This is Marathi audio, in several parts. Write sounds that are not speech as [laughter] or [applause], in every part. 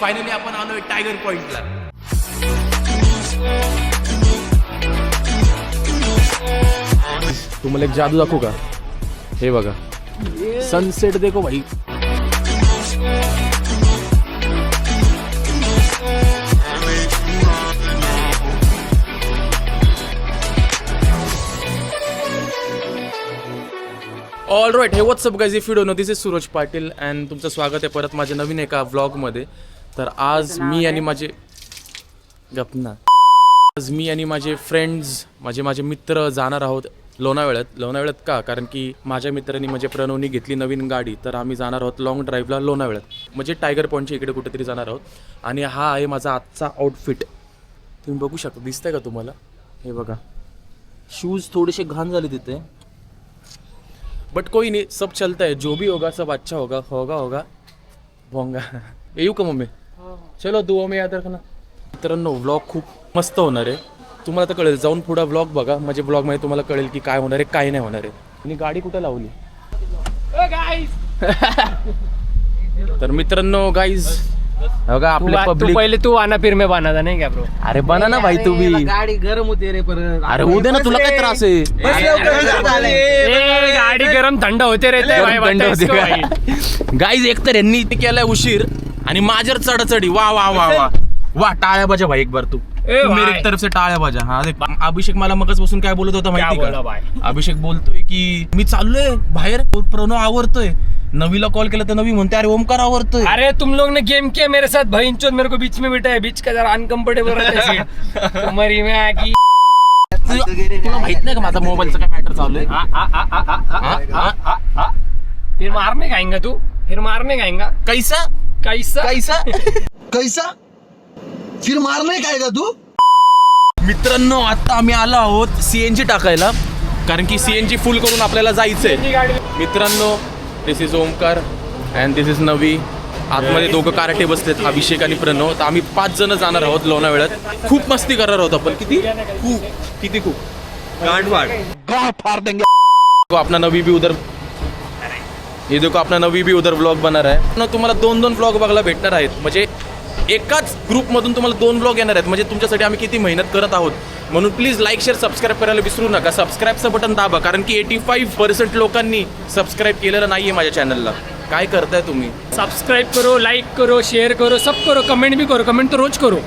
फायनली आपण आलोय टायगर पॉइंटला तुम्हाला एक जादू दाखवू का? हे बघा. सनसेट देखो भाई. All right hey what's up guys if you don't know this is Suraj Patil and तुमचं स्वागत आहे परत माझ्या नवीन एका व्लॉगमध्ये तर आज मी आणि माझे गपना आज मी आणि माझे फ्रेंड्स माझे माझे मित्र जाणार आहोत लोणावळ्यात. लोणावळ्यात का? कारण की माझ्या मित्रांनी म्हणजे प्रणवनी घेतली नवीन गाडी तर आम्ही जाणार आहोत लॉंग ड्राईव्हला लोणावळ्यात. म्हणजे टायगर पॉईंटच्या इकडे कुठेतरी जाणार आहोत. आणि हा आहे माझा आजचा आउटफिट तुम्ही बघू शकता दिसतंय का तुम्हाला? हे बघा. शूज थोडेसे घाण झाले तिथे. बट कोई नहीं सब चलता है. जो भी होगा सब अच्छा होगा. होगा होगा. भोंगा. [laughs] येऊ का मम्मी? चलो दुआ में याद रखना. मित्रांनो व्लॉग खूप मस्त होणार आहे. तुम्हाला तर कळेल जाऊन पुढं व्लॉग बघा. म्हणजे व्लॉगमध्ये तुम्हाला कळेल की काय होणार आहे काय नाही होणार आहे. आणि गाडी कुठे लावली? तर मित्रांनो गाईज बघा आपले पब्लिक पहिले तू आना फिर में नहीं क्या ब्रो अरे बना ना भाई तू भी. गाडी गरम होते रे परत. अरे उद्या ना तुला काय त्रास आहे? गाड़ी गरम थंड होते का? भाई गाईज एकतर यांनी ते केलाय उशीर. आणि माझ्यावर चढचढी. वा वा वा वा. वा टाळ्या बजा भाई एक बार तू. ए मेरे तरफ से टाळ्या बजा. हा अभिषेक मला मगच बसून काय बोलत होता माहिती का? अभिषेक बोलतोय की मी चाललोय बाहेर प्रणव आवरतोय. नवीला कॉल केला तर नवी म्हणते अरे ओमकार आवरतोय. अरे तुम लोग ने गेम किया मेरे साथ? भाई चोद मेरे को बीच में बिठाया। बीच का जरा अनकम्फर्टेबल रहता है [laughs] तुला माहीत नाही का माझा मोबाईलचा काय मॅटर चालू आहे? हा, नाही हा, तू? फिर मारने खाएंगा कैसा? कैसा? कैसा? कैसा? फिर मारने काय का तू? मित्रांनो आता आम्ही आलो आहोत सीएनजी टाकायला. कारण की सीएनजी फुल करून आपल्याला जायचंय. मित्रांनो this is Omkar and this is नवी आतमध्ये दोघं काराटे बसलेत अभिषेक आणि प्रणव. तर आम्ही पाच जण जाणार आहोत लोणावळ्यात. खूप मस्ती करणार आहोत आपण. किती? खूप. किती खूप? देखो आपला नवी बी उधर हे देखो आपला नवी बी उदर ब्लॉग बनणार आहे. ना तुम्हाला दोन दोन ब्लॉग बघायला भेटणार आहेत. म्हणजे एकाच ग्रुपमधून तुम्हाला दोन ब्लॉग येणार आहेत. म्हणजे तुमच्यासाठी आम्ही किती मेहनत करत आहोत. म्हणून प्लीज लाईक शेअर सबस्क्राईब करायला विसरू नका. सबस्क्राईबचं बटन दाबा. कारण की एटी फाईव्ह पर्सेंट लोकांनी सबस्क्राईब केलेलं नाही आहे माझ्या चॅनलला काय करताय तुम्ही? सब्सक्राइब करो लाइक करो शेयर करो सब करो कमेंट भी करो. कमेंट तो रोज करो.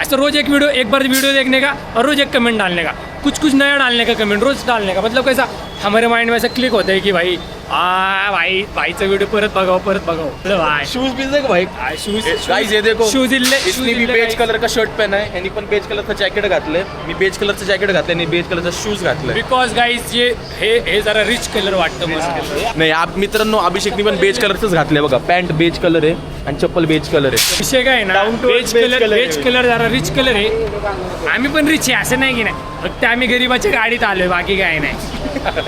ऐसा रोज एक वीडियो एक बार वीडियो देखने का और रोज एक कमेंट डालने का. कुछ कुछ नया डालने का कमेंट रोज डालने का. मतलब कैसा? हमारे माइंड में ऐसा क्लिक होता है कि भाई आ भाई भाईचा व्हिडिओ परत बघाओ परत बोलो भाई शूज बिज देखो भाई? शूज गाइस ये देखो. शूज इल्ले इसने भी बेज कलर का शर्ट पहना है. यांनी पण बेज कलरचं जॅकेट घातलंय. मी बेज कलरचं जॅकेट घातलंय आणि बेज कलरचा शूज घातलाय. बिकॉज गाईज ये हे हे जरा रिच कलर वाटतं मस्त नाही आप मित्रांनो अभिषेकनी पण बेज कलरचंच घातलंय बघा. पॅन्ट बेज कलर आहे आणि चप्पल बेज कलर आहे. विषय काय आहे ना Down to beige beige colour color आहे. कलर जरा रिच कलर आहे. आम्ही पण रिच आहे असं नाही की नाही. फक्त आम्ही गरीबाच्या गाडीत आलोय बाकी काय नाही. [laughs]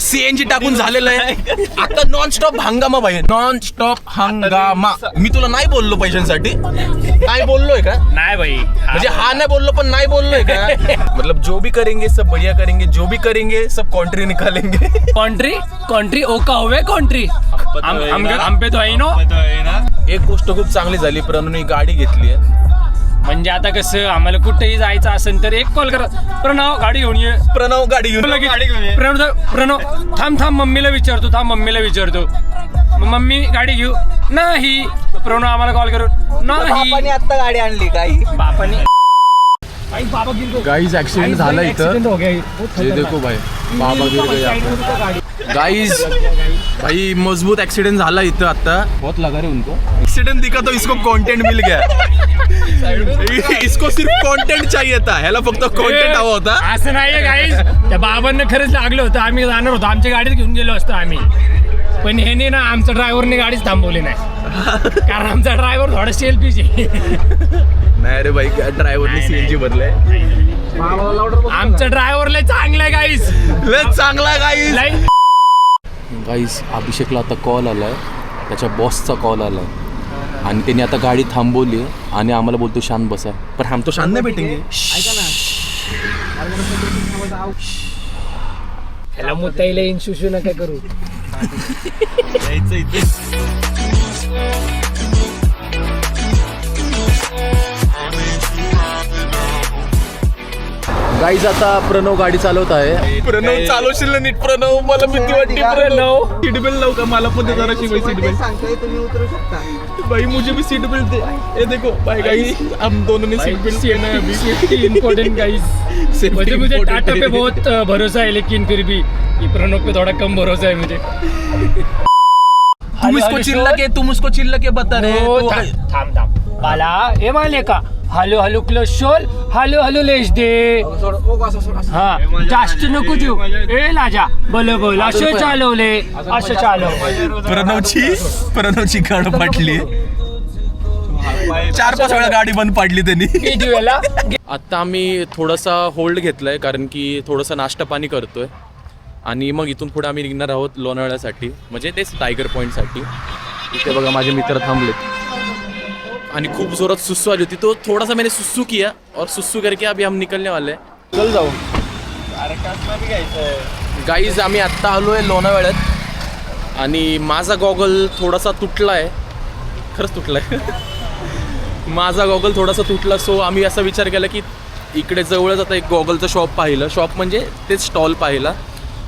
सीएनजी टाकून झालेलं आहे. आता नॉन स्टॉप हंगामा भाई. नॉन स्टॉप हंगामा. मी तुला नाही बोललो पैशांसाठी. नाही बोललोय का? नाही भाई. म्हणजे हा नाही बोललो पण नाही बोललोय का? [laughs] मतलब जो भी करेंगे सब बढ़िया करेंगे. जो भी करेंगे सब कॉन्ट्री निकालेंगे. कंट्री कंट्री ओका हम पे तो आहे नो? एक गोष्ट खूप चांगली झाली प्रणवने गाडी घेतली आहे. म्हणजे आता कसं आम्हाला कुठेही जायचं असेल तर एक कॉल करा. प्रणव गाडी घेऊन ये. प्रणव गाडी घेऊन लगेच. प्रणव प्रणव थांब थांब मम्मीला विचारतो थांब मम्मीला विचारतो. मग मम्मी गाडी घेऊ. नाही. प्रणव आम्हाला कॉल करून नाही. आता गाडी आणली काही बापाने. आई बाबा. गाईज ऍक्सिडेंट झाला इथं. Accident हो गया. ये. बहुत ये खतरनाक. देखो भाई बाबा गिर गए यहाँ गाड़ी. गाइस भाई मजबूत एक्सीडेंट झाला इथं आता बहुत लगा रे उनको. एक्सीडेंट दिखा तो इसको कंटेंट मिल गया. इसको सिर्फ कंटेंट चाहिए था। ह्याला फक्त कंटेंट हवा होता असं नाहीये गाईज त्या बाबांना खरंच लागलं होतं. आम्ही जाणार होतो. आमच्या गाडीत घेऊन गेलो असतो आम्ही. पण ह्याने ना आमच्या ड्रायव्हरने गाडीच थांबवली नाही. कारण आमचा ड्रायव्हर थोडा सेल्फीचे नाही रे भाई ड्रायव्हरने सीएनजी बदलाय आमचा ड्रायव्हरला चांगलं आहे गाईज लय चांगला गाईस लाईक गाईस अभिषेकला आता कॉल आलाय. त्याच्या बॉसचा कॉल आलाय. आणि त्याने आता गाडी थांबवली आणि आम्हाला बोलतो शांत बसा पण हम तो शांत नाही भेटेंगे. ह्याला मुताईला इन्शुशू नका करू. [laughs] गाईज आता प्रणव गाडी चालवत आहे. प्रणव चालवशील ना नीट? प्रणव मला भीती वाटते प्रणव. सीट बेल्ट लावू का? मला पण जरा शिवाय सीट बेल्ट सांगतोय तुम्ही उतरू शकता. भाई मुझे भी सीट बेल्ट दे. ये देखो भाई गाइस हम दोनों ने सीट बेल्ट पहना है अभी. सेफ्टी इम्पोर्टेंट गाइस Safety मुझे मुझे टाटा पे। बहुत भरोसा है लेकिन फिर भी प्रणव पे थोड़ा कम भरोसा है मुझे। तुम इसको चिल्ला के तुम उसको चिल्ला के बता रहे हो, थांब थांब बाला हे माले का हॅलो हॅलो क्लोज शोल हॅलो हॅलो लेश दे. हा जास्त नको देऊ. ए लाजा बोल बोल असं चालवले असं चालव प्रणवची प्रणवची गाड फाटली चार पाच वेळा गाडी बंद पाडली त्यांनी. आत्ता आम्ही थोडासा होल्ड घेतलाय कारण की थोडासा नाश्ता पाणी करतोय. आणि मग इथून पुढे आम्ही निघणार आहोत लोणावळ्यासाठी म्हणजे तेच टायगर पॉईंटसाठी इथे बघा माझे मित्र थांबलेत. आणि खूप जोरात सुस्सू आली होती. तो थोड़ा सा मैंने सुस्सू किया और सुस्सू करके अभी हम निकलने वाले हैं. चल जाऊ गाईज आम्ही आत्ता आलो आहे लोणावळ्यात. आणि माझा गॉगल [laughs] थोडासा तुटला आहे खरंच तुटला आहे माझा गॉगल थोडासा तुटला सो आम्ही असा विचार केला की इकडे जवळच आता एक गॉगलचं शॉप पाहिलं. शॉप म्हणजे तेच स्टॉल पाहिला.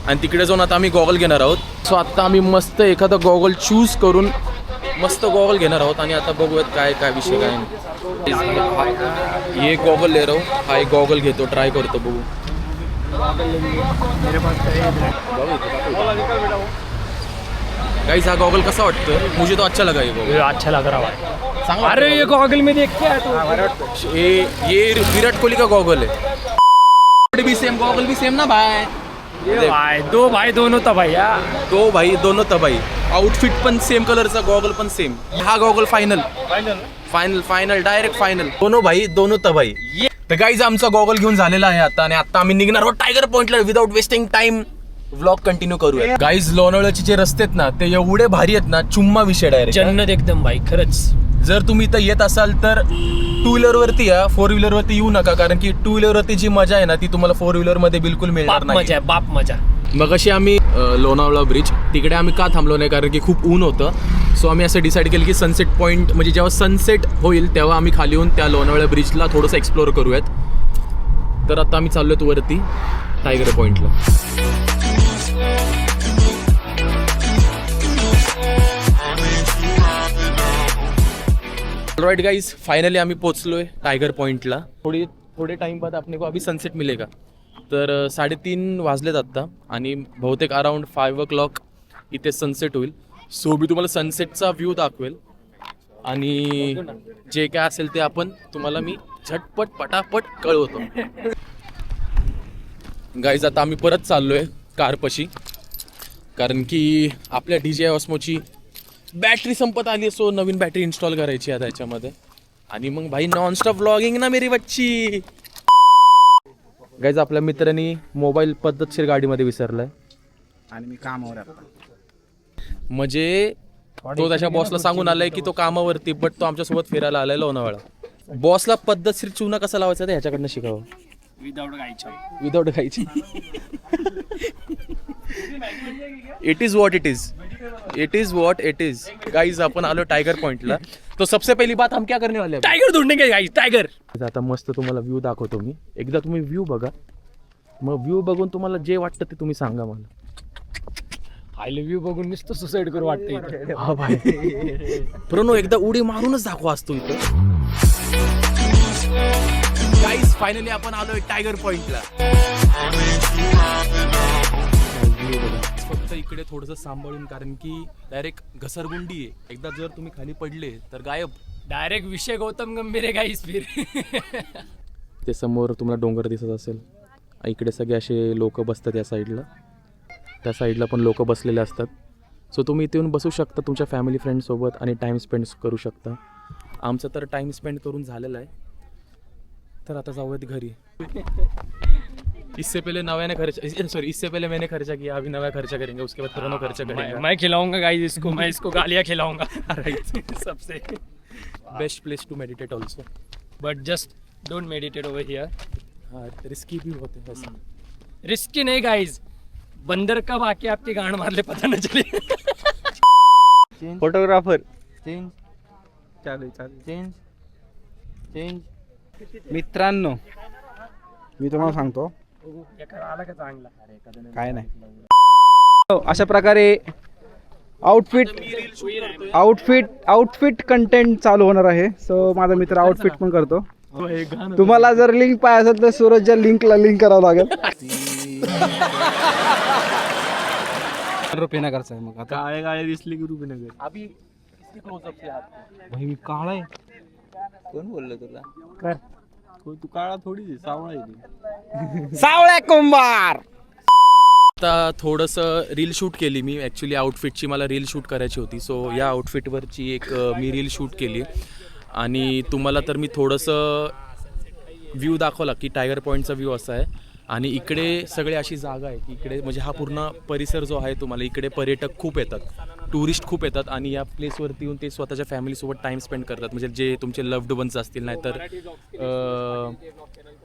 आणि तिकडे जाऊन आता आम्ही गॉगल घेणार आहोत. सो आत्ता आम्ही मस्त एखादा गॉगल चूज करून मस्त गॉगल घेणार आहोत आणि आता बघूयात काय काय विषय काय नाही. हे गॉगल ले रहा हूँ. एक गॉगल घेतो ट्राय करतो बघू. गाईस हा गॉगल कसा वाटतो मुझे तो अच्छा लगा ये गॉगल. अच्छा लग रहा है चांगला अरे ये गॉगल. में देख क्या है ये ये विराट कोहली का गॉगल है. भी सेम गॉगल भी सेम ना भाई? ये भाई दो भाई दोनों तो भैया। दो भाई दोनों तबाई आउटफिट पण सेम कलरचा गॉगल पण सेम हा goggle final final final direct final दोनों भाई दोनों तबाई तर गाईज आमचा गॉगल घेऊन झालेला आहे आता आणि आता आम्ही निघणार आहोत टायगर पॉइंटला without wasting time vlog continue करूया गाईज लोणावळ्याचे जे रस्ते आहेत ना ते एवढे भारी आहेत ना चुम्मा विषय डायरेक्ट जन्नत एकदम भाई खरंच. जर तुम्ही इथं येत असाल तर टू व्हीलर वरती या फोर व्हीलर वरती येऊ नका कारण की टू व्हीलर वरती जी मजा आहे ना ती तुम्हाला फोर व्हीलरमध्ये बिलकुल मिळणार बाप नाही. मजा आहे बाप मजा. मग अशी आम्ही अ, लोणावळा ब्रिज तिकडे आम्ही का थांबलो नाही कारण की खूप ऊन होतं. सो आम्ही असं डिसाईड केलं की सनसेट पॉईंट म्हणजे जेव्हा सनसेट होईल तेव्हा आम्ही खाली येऊन त्या लोणावळा ब्रिजला थोडंसं एक्सप्लोअर करूयात. तर आता आम्ही चाललो वरती टायगर पॉईंटला राइट गाइस फाइनली आम्ही पोचलोय टायगर पॉईंटला थोडी थोडे टाइम बाद आपने को अभी सनसेट मिलेगा. तर साडेतीन वाजलेत आत्ता आणि बहुतेक अराउंड फायव्ह ओ क्लॉक इथे सनसेट होईल. सो मी तुम्हाला सनसेटचा व्ह्यू दाखवेल. आणि जे काय असेल ते आपण तुम्हाला मी झटपट पटापट कळवतो. गाईज आता आम्ही परत चाललो आहे कारपशी कारण की आपल्या डी जे ऑस्मोची बॅटरी संपत आली सो नवीन बॅटरी इन्स्टॉल करायची आहे त्याच्यामध्ये आणि मग भाई नॉनस्टॉप व्लॉगिंग ना मेरी बच्ची. गाईज आपल्या मित्रांनी मोबाईल पद्धतशीर गाडीमध्ये विसरलाय. आणि मी कामावर आता. म्हणजे तो त्याच्या बॉसला सांगून आलाय की तो कामावरती बट तो आमच्यासोबत [laughs] फिरायला आलाय लोणावळा. बॉसला पद्धतशीर चुना कसा लावायचा ते ह्याच्याकडनं शिकावं. विदाउट गायच्या विदाउट खायची it is what it is it is what it is guys अपन आलो टाइगर पॉइंटला तो सबसे पहली बात हम क्या करने वाले हैं? टायगर ढूंढने के गाइस टायगर आता मस्त तुम्हाला व्ह्यू दाखवतो मी. एकदा तुम्ही व्ह्यू बघा. मग व्ह्यू बघून तुम्हाला जे वाटतं ते तुम्ही सांगा मला. आय लव्ह यू बघून नुसतं सुसाईड करू वाटतं हा भाई प्रणो एकदा उडी मारूनच दाखवा असतो इथं. गाईज फायनली आपण आलोय टायगर पॉइंटला फक्त इकडे थोडस सांभाळून कारण की डायरेक्ट घसरगुंडी आहे. एकदा जर तुम्ही खाली पडले तर गायब. डायरेक्ट विषय गौतम गंभीर आहे गाईस फिर. [laughs] ते समोर तुम्हाला डोंगर दिसत असेल. इकडे सगळे असे लोक बसतात या साईडला त्या साईडला पण लोक बसलेले असतात. सो तुम्ही इथे येऊन बसू शकता तुमच्या फॅमिली फ्रेंडसोबत आणि टाईम स्पेंड करू शकता. आमचं तर टाईम स्पेंड करून झालेलं आहे. तर आता जाऊयात घरी. इससे पहले नव्याने खर्च सॉरी इससे पहले मैंने खर्चा किया अभी नया खर्चा करेंगे उसके बाद प्रणव खर्चा मैं, मैं खिलाऊँगा गाइस इसको मैं इसको गालियाँ खिलाऊँगा। [laughs] सबसे। Best place to meditate also but just don't meditate over here हाँ रिस्की भी होते हैं वैसे रिस्की नहीं गाइस बंदर कब आके आपकी गांड मार ले पता न चले। फोटोग्राफर चेंज चालू चालू चेंज चेंज मित्रांनो. मी तुम्हाला सांगतो काय नाही. हो, अशा प्रकारे आउटफिट आउटफिट आउटफिट कंटेंट चालू होणार आहे. सो माझा मित्र आउटफिट पण करतो. तुम्हाला जर लिंक पाहिजे असेल तर सूरजच्या लिंकला लिंक करावं लागेल. रुपीनगरचा आहे मग आता. काळे काळे दिसले की रुपीनगर. भाई मी काळा आहे. कोण बोललं तुला? तू काळा थोडी सावळा आहे कुंभार. आता थोडंसं रील शूट केली मी. ॲक्च्युली आउटफिटची मला रील शूट करायची होती. सो या आउटफिटवरची एक अ, मी रील शूट केली. आणि तुम्हाला तर मी थोडंसं व्ह्यू दाखवला की टायगर पॉईंटचा व्ह्यू असा आहे. आणि इकडे सगळे अशी जागा आहे की इकडे म्हणजे हा पूर्ण परिसर जो आहे तुम्हाला इकडे पर्यटक खूप येतात. टुरिस्ट खूप येतात आणि या प्लेसवरती येऊन ते स्वतःच्या फॅमिलीसोबत टाईम स्पेंड करतात. म्हणजे जे तुमचे लव्ड वन्स असतील नाहीतर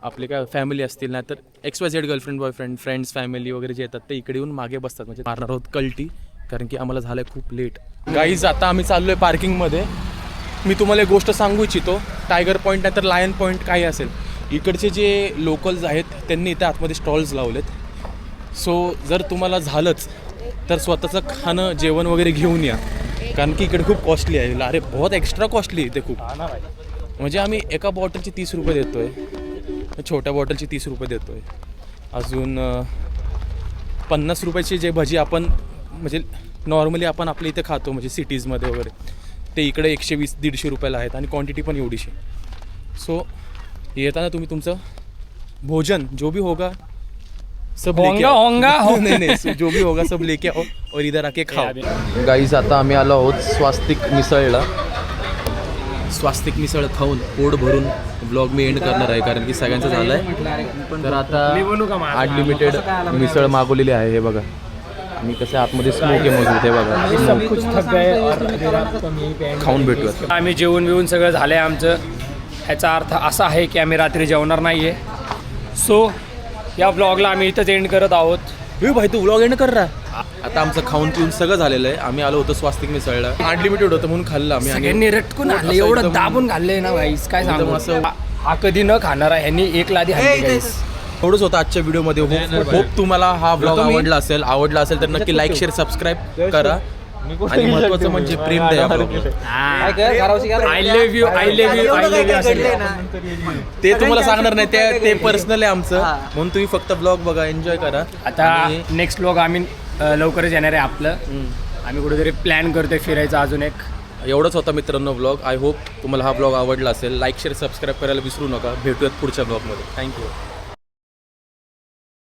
आपले काय फॅमिली असतील नाहीतर X Y Z girlfriend boyfriend friends family वगैरे जे येतात ते इकडे येऊन मागे बसतात. म्हणजे मारणार आहोत कल्टी कारण की आम्हाला झालं आहे खूप लेट गाईज आता आम्ही चाललो आहे पार्किंगमध्ये मी तुम्हाला एक गोष्ट सांगू इच्छितो. टायगर पॉईंट नाही तर लायन पॉईंट काही असेल. इकडचे जे लोकल्स आहेत त्यांनी इथे आतमध्ये स्टॉल्स लावलेत. सो जर तुम्हाला झालंच तर स्वतःचं खाणं जेवण वगैरे घेऊन या. कारण की इकडे खूप कॉस्टली आहे. अरे बहुत एक्स्ट्रा कॉस्टली इथे खूप. म्हणजे आम्ही एका बॉटलचे तीस रुपये देतोय. छोट्या बॉटलचे तीस रुपये देतोय. अजून अं, पन्नास रुपयाची जे भजी आपण म्हणजे नॉर्मली आपण आपल्या इथे खातो म्हणजे सिटीजमध्ये वगैरे. ते इकडे एकशे वीस दीडशे रुपयाला आहेत आणि क्वांटिटी पण एवढीशी. सो येताना तुम्ही तुमचं भोजन जो भी होगा सब लेके होंगा, आओ. होंगा, हो. नहीं नहीं जो भी होगा सब लेके आओ और इधर आके खाओ गाईज आता आम्ही आलो आहोत स्वास्तिक मिसळला स्वास्तिक मिसळ खाऊन पोट भरून ब्लॉग मी एंड करणार आहे कारण की सगळ्यांचं झालं आहे तर आता? अनलिमिटेड मिसळ मागवलेली आहे हे बघा. आणि कसं आतमध्ये स्मोक आहे मजबूत हे बघा. सब कुछ थक गए और अभी रात को हम यहीं पे end खाऊन भेटूयात. आम्ही जेवण बिवून सगळं झालं आहे आमचं. ह्याचा अर्थ असा आहे की आम्ही रात्री जेवणार नाही आहे सो या ब्लॉगला आम्ही इथंच एंड करत आहोत. हे भाई तू व्लॉग एंड कर रहा आता आमचं खाऊन पिऊन सगळं झालेलं आहे. आम्ही आलो होतो स्वास्तिक मिसळला. अनलिमिटेड होतं म्हणून खाल्लं आम्ही आणि सगळ्यांनी रटकून आणलं. असं एवढं एकदम- दाबून घाललंय ना गाईस काय एकदम सांगू? असं- हा- हा कधी न खाणारा ह्यांनी एक लादी हाणली एवढंच होतं आजच्या व्हिडिओमध्ये होप होप तुम्हाला हा ब्लॉग आवडला असेल आवडला असेल तर नक्की लाईक शेअर सबस्क्राईब करा. आणि महत्वाचं म्हणजे प्रेम द्या I love you I love you I love you असेल ते तुम्हाला सांगणार नाही ते ते पर्सनल आहे आमचं. म्हणून तुम्ही फक्त ब्लॉग बघा एन्जॉय करा. आता नेक्स्ट ब्लॉग आम्ही लवकरच येणार आहे आपलं. आम्ही कुठेतरी प्लॅन करतोय फिरायचा अजून एक. एवढंच होता मित्रांनो ब्लॉग आय होप तुम्हाला हा ब्लॉग आवडला असेल. लाईक शेअर सबस्क्राईब करायला विसरू नका. भेटूयात पुढच्या ब्लॉगमध्ये थँक्यू